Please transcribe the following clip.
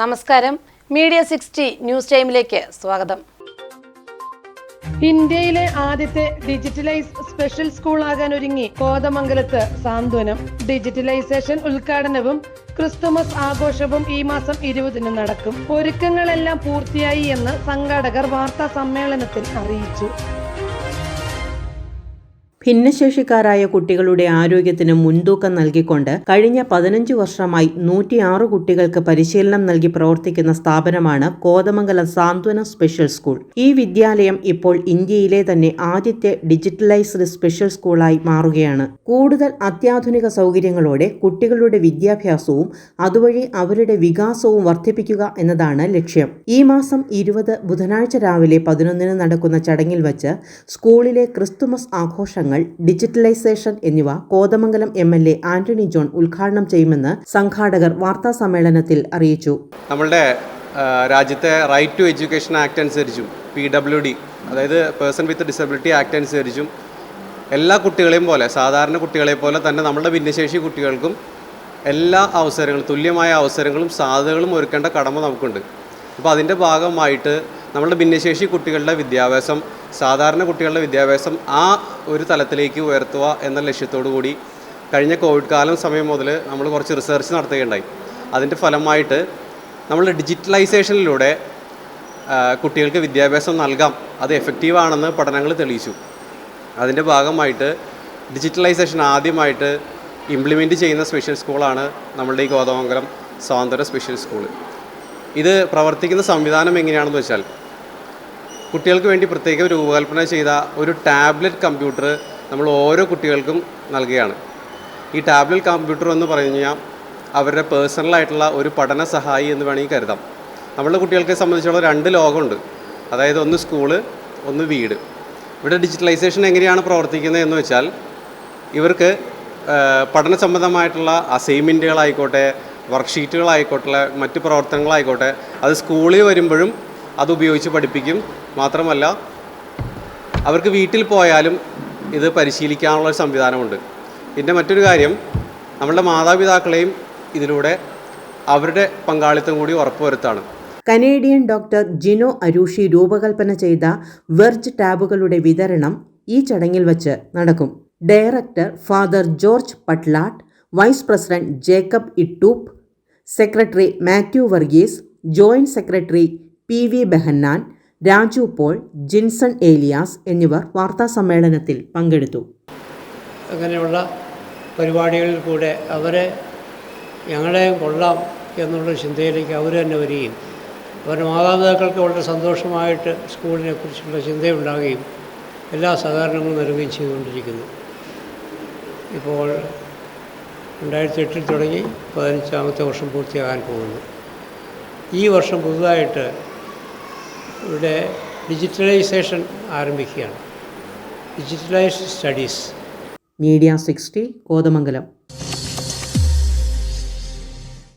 നമസ്കാരം. Media sixty news ടൈമിലേക്ക് സ്വാഗതം. ഇന്ത്യയിലെ ആദ്യത്തെ ഡിജിറ്റലൈസ് സ്പെഷ്യൽ സ്കൂൾ ആകാൻ ഒരുങ്ങി കോതമംഗലത്ത് സാന്ത്വനം. ഡിജിറ്റലൈസേഷൻ ഉദ്ഘാടനവും ക്രിസ്തുമസ് ആഘോഷവും ഈ മാസം ഇരുപതിന് നടക്കും. ഒരുക്കങ്ങളെല്ലാം പൂർത്തിയായി എന്ന് സംഘാടകർ വാർത്താ സമ്മേളനത്തിൽ അറിയിച്ചു. ഭിന്നശേഷിക്കാരായ കുട്ടികളുടെ ആരോഗ്യത്തിന് മുൻതൂക്കം നൽകിക്കൊണ്ട് കഴിഞ്ഞ പതിനഞ്ച് വർഷമായി നൂറ്റിയാറ് കുട്ടികൾക്ക് പരിശീലനം നൽകി പ്രവർത്തിക്കുന്ന സ്ഥാപനമാണ് കോതമംഗലം സാന്ത്വന സ്പെഷ്യൽ സ്കൂൾ. ഈ വിദ്യാലയം ഇപ്പോൾ ഇന്ത്യയിലെ തന്നെ ആദ്യത്തെ ഡിജിറ്റലൈസ്ഡ് സ്പെഷ്യൽ സ്കൂളായി മാറുകയാണ്. കൂടുതൽ അത്യാധുനിക സൗകര്യങ്ങളോടെ കുട്ടികളുടെ വിദ്യാഭ്യാസവും അതുവഴി അവരുടെ വികാസവും വർദ്ധിപ്പിക്കുക എന്നതാണ് ലക്ഷ്യം. ഈ മാസം ഇരുപത് ബുധനാഴ്ച രാവിലെ പതിനൊന്നിന് നടക്കുന്ന ചടങ്ങിൽ വച്ച് സ്കൂളിലെ ക്രിസ്തുമസ് ആഘോഷങ്ങൾ ഡിജിറ്റലൈസേഷൻ എന്നിവ Kothamangalam M L A Antony John ഉദ്ഘാടനം ചെയ്യുമെന്ന് സംഘാടകർ വാർത്താ സമ്മേളനത്തിൽ അറിയിച്ചു. നമ്മളുടെ രാജ്യത്തെ റൈറ്റ് ടു എഡ്യൂക്കേഷൻ ആക്ട് അനുസരിച്ചും പി ഡബ്ല്യു ഡി അതായത് പേഴ്സൺ വിത്ത് ഡിസബിലിറ്റി ആക്ട് അനുസരിച്ചും എല്ലാ കുട്ടികളെയും പോലെ സാധാരണ കുട്ടികളെ പോലെ തന്നെ നമ്മുടെ ഭിന്നശേഷി കുട്ടികൾക്കും എല്ലാ അവസരങ്ങളും തുല്യമായ അവസരങ്ങളും സാധ്യതകളും ഒരുക്കേണ്ട കടമ നമുക്കുണ്ട്. അപ്പോൾ അതിന്റെ ഭാഗമായിട്ട് നമ്മളുടെ ഭിന്നശേഷി കുട്ടികളുടെ വിദ്യാഭ്യാസം സാധാരണ കുട്ടികളുടെ വിദ്യാഭ്യാസം ആ ഒരു തലത്തിലേക്ക് ഉയർത്തുക എന്ന ലക്ഷ്യത്തോടു കൂടി കഴിഞ്ഞ കോവിഡ് കാലം സമയം മുതൽ നമ്മൾ കുറച്ച് റിസർച്ച് നടത്തുകയുണ്ടായി. അതിന്റെ ഫലമായിട്ട് നമ്മൾ ഡിജിറ്റലൈസേഷനിലൂടെ കുട്ടികൾക്ക് വിദ്യാഭ്യാസം നൽകാം. അത് എഫക്റ്റീവാണെന്ന് പഠനങ്ങൾ തെളിയിച്ചു. അതിന്റെ ഭാഗമായിട്ട് ഡിജിറ്റലൈസേഷൻ ആദ്യമായിട്ട് ഇംപ്ലിമെന്റ് ചെയ്യുന്ന സ്പെഷ്യൽ സ്കൂളാണ് നമ്മളുടെ ഈ കോതമംഗലം സ്വാതന്ത്ര്യ സ്പെഷ്യൽ സ്കൂൾ ഇത് പ്രവർത്തിക്കുന്ന സംവിധാനം എങ്ങനെയാണെന്ന് വെച്ചാൽ കുട്ടികൾക്ക് വേണ്ടി പ്രത്യേകം രൂപകൽപ്പന ചെയ്ത ഒരു ടാബ്ലറ്റ് കമ്പ്യൂട്ടർ നമ്മൾ ഓരോ കുട്ടികൾക്കും നൽകുകയാണ്. ഈ ടാബ്ലറ്റ് കമ്പ്യൂട്ടർ എന്ന് പറഞ്ഞു കഴിഞ്ഞാൽ അവരുടെ പേഴ്സണലായിട്ടുള്ള ഒരു പഠന സഹായി എന്ന് വേണമെങ്കിൽ കരുതാം. നമ്മളുടെ കുട്ടികൾക്ക് സംബന്ധിച്ചുള്ള രണ്ട് ലോകമുണ്ട്. അതായത് ഒന്ന് സ്കൂൾ ഒന്ന് വീട്. ഇവിടെ ഡിജിറ്റലൈസേഷൻ എങ്ങനെയാണ് പ്രവർത്തിക്കുന്നത് എന്ന് വെച്ചാൽ ഇവർക്ക് പഠന സംബന്ധമായിട്ടുള്ള അസൈൻമെന്റുകളായിക്കോട്ടെ വർക്ക്ഷീറ്റുകളായിക്കോട്ടെ മറ്റ് പ്രവർത്തനങ്ങളായിക്കോട്ടെ അത് സ്കൂളിൽ വരുമ്പോഴും അത് ഉപയോഗിച്ച് പഠിപ്പിക്കും. മാത്രമല്ല അവർക്ക് വീട്ടിൽ പോയാലും ഇത് പരിശീലിക്കാനുള്ള സംവിധാനമുണ്ട്. പിന്നെ മറ്റൊരു കാര്യം നമ്മളുടെ മാതാപിതാക്കളെയും ഇതിലൂടെ അവരുടെ പങ്കാളിത്തം കൂടി ഉറപ്പുവരുത്താണ്. കനേഡിയൻ ഡോക്ടർ ജിനോ അരൂഷി രൂപകൽപ്പന ചെയ്ത വെർജ് ടാബുകളുടെ വിതരണം ഈ ചടങ്ങിൽ വച്ച് നടക്കും. Director father George Patlatt vice president Jacob Ittoop secretary Mathew Varghese joint secretary P V Behanan Raju Paul Jinson Elias എന്നിവർ വാർത്താ സമ്മേളനത്തിൽ പങ്കെടുത്തു. അങ്ങനെയുള്ള പരിപാടികളിൽ കൂടെ അവരെ ഞങ്ങളെയും കൊള്ളാം എന്നുള്ള ചിന്തയിലേക്ക് അവർ തന്നെ വരികയും അവരുടെ മാതാപിതാക്കൾക്ക് വളരെ സന്തോഷമായിട്ട് സ്കൂളിനെ കുറിച്ചുള്ള ചിന്തയുണ്ടാകുകയും എല്ലാ സഹകരണങ്ങളും നൽകുകയും ചെയ്തുകൊണ്ടിരിക്കുന്നു. ഇപ്പോൾ രണ്ടായിരത്തി എട്ടിൽ തുടങ്ങി പതിനഞ്ചാമത്തെ വർഷം പൂർത്തിയാകാൻ പോകുന്നു. ഈ വർഷം പുതുതായിട്ട് ഇവിടെ ഡിജിറ്റലൈസേഷൻ ആരംഭിക്കുകയാണ്. Digitalised studies. Media sixty Kothamangalam.